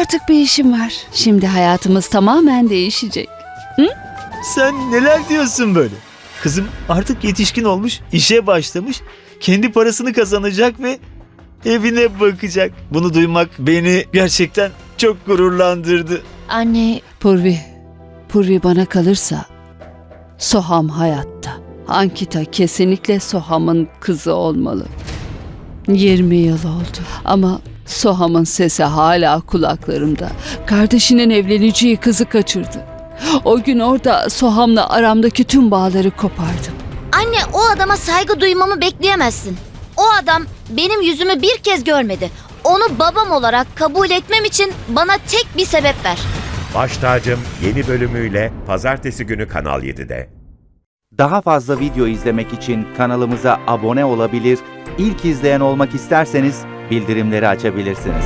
Artık bir işim var. Şimdi hayatımız tamamen değişecek. Sen neler diyorsun böyle? Kızım artık yetişkin olmuş, işe başlamış, kendi parasını kazanacak ve evine bakacak. Bunu duymak beni gerçekten çok gururlandırdı. Anne, Purvi, Purvi bana kalırsa Soham hayatta. Ankita kesinlikle Soham'ın kızı olmalı. 20 yıl oldu ama Soham'ın sesi hala kulaklarımda. Kardeşinin evleneceği kızı kaçırdı. O gün orada Soham'la aramdaki tüm bağları kopardım. anne o adama saygı duymamı bekleyemezsin. O adam benim yüzümü bir kez görmedi. Onu babam olarak kabul etmem için bana tek bir sebep ver. Baş Tacım yeni bölümüyle pazartesi günü Kanal 7'de. Daha fazla video izlemek için kanalımıza abone olabilir, ilk izleyen olmak isterseniz bildirimleri açabilirsiniz.